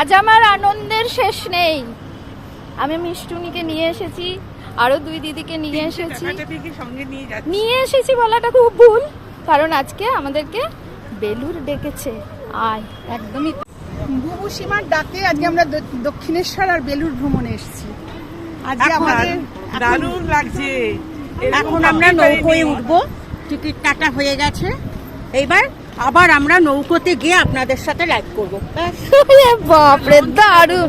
আজ আমার আনন্দের শেষ নেই। আমি মিষ্টুনিকে নিয়ে এসেছি আরও দুই দিদিকে নিয়ে এসেছি। সঙ্গে নিয়ে এসেছি বলাটা খুব ভুল কারণ আজকে আমাদেরকে বেলুর ডেকেছে। আয় একদমই বুবু সীমার ডাকে আজকে আমরা দ- দক্ষিণেশ্বর আর বেলুর ভ্রমণে এসেছি। আজকে এখন আমাদের দারুণ লাগছে। এখন আমরা নৌকোয় উঠবো। টিকিট কাটা হয়ে গেছে। এবার আবার আমরা নৌকোতে গিয়ে আপনাদের সাথে লাইভ করব। বাপরে দারুণ।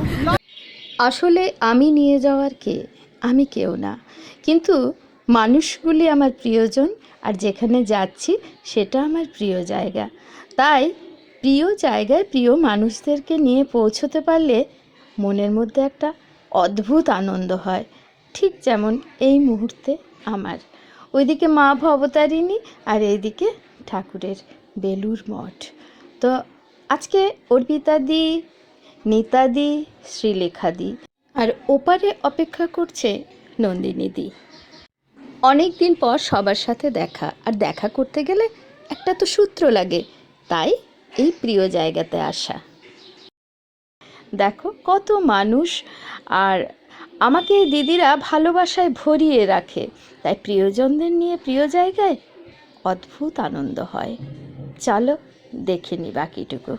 আসলে আমি নিয়ে যাওয়ার কে? আমি কেউ না। কিন্তু মানুষগুলি আমার প্রিয়জন আর যেখানে যাচ্ছি সেটা আমার প্রিয় জায়গা। তাই প্রিয় জায়গায় প্রিয় মানুষদেরকে নিয়ে পৌঁছতে পারলে মনের মধ্যে একটা অদ্ভুত আনন্দ হয়। ঠিক যেমন এই মুহূর্তে আমার। ওইদিকে মা ভবতারিণী আর এইদিকে ঠাকুরের। বেলুর মঠ। তো আজকে অর্পিতাদি নেতাদি শ্রীলেখাদি আর ওপারে অপেক্ষা করছে নন্দিনীদি অনেক দিন পর সবার সাথে দেখা। আর দেখা করতে গেলে একটা তো সূত্র লাগে, তাই এই প্রিয় জায়গাতে আসা। দেখো কত মানুষ, আর আমাকে দিদিরা ভালোবাসায় ভরিয়ে রাখে। তাই প্রিয়জনদের নিয়ে প্রিয় জায়গায় অদ্ভুত আনন্দ হয়। চলো, দেখে নি বাকিটুকু।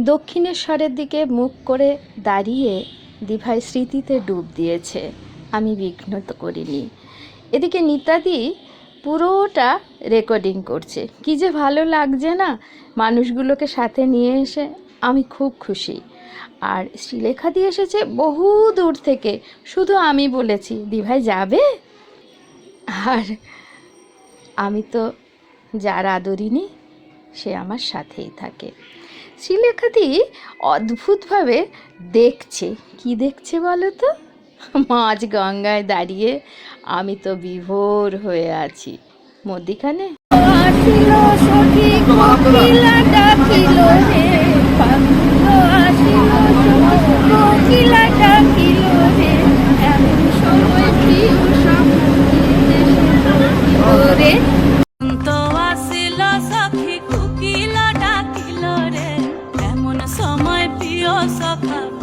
দক্ষিণেশ্বরের দিকে মুখ করে দাঁড়িয়ে দিভাই স্মৃতিতে ডুব দিয়েছে। আমি বিঘ্ন তো করিনি। এদিকে নিতাদি পুরোটা রেকর্ডিং করছে। কি যে ভালো লাগছে না মানুষগুলোকে সাথে নিয়ে এসে, আমি খুব খুশি। আর শ্রীলেখা দিয়ে এসেছে বহু দূর থেকে। শুধু আমি বলেছি, দিভাই যাবে? আর আমি তো যার আদরিনি সে আমার সাথেই থাকে। শ্রীলেখাদি অদ্ভুতভাবে দেখছে। কি দেখছে বলো তো? মাঝ গঙ্গায় দাঁড়িয়ে আমি তো বিভোর হয়ে আছি। মধ্যিখানে? I'm so sapato.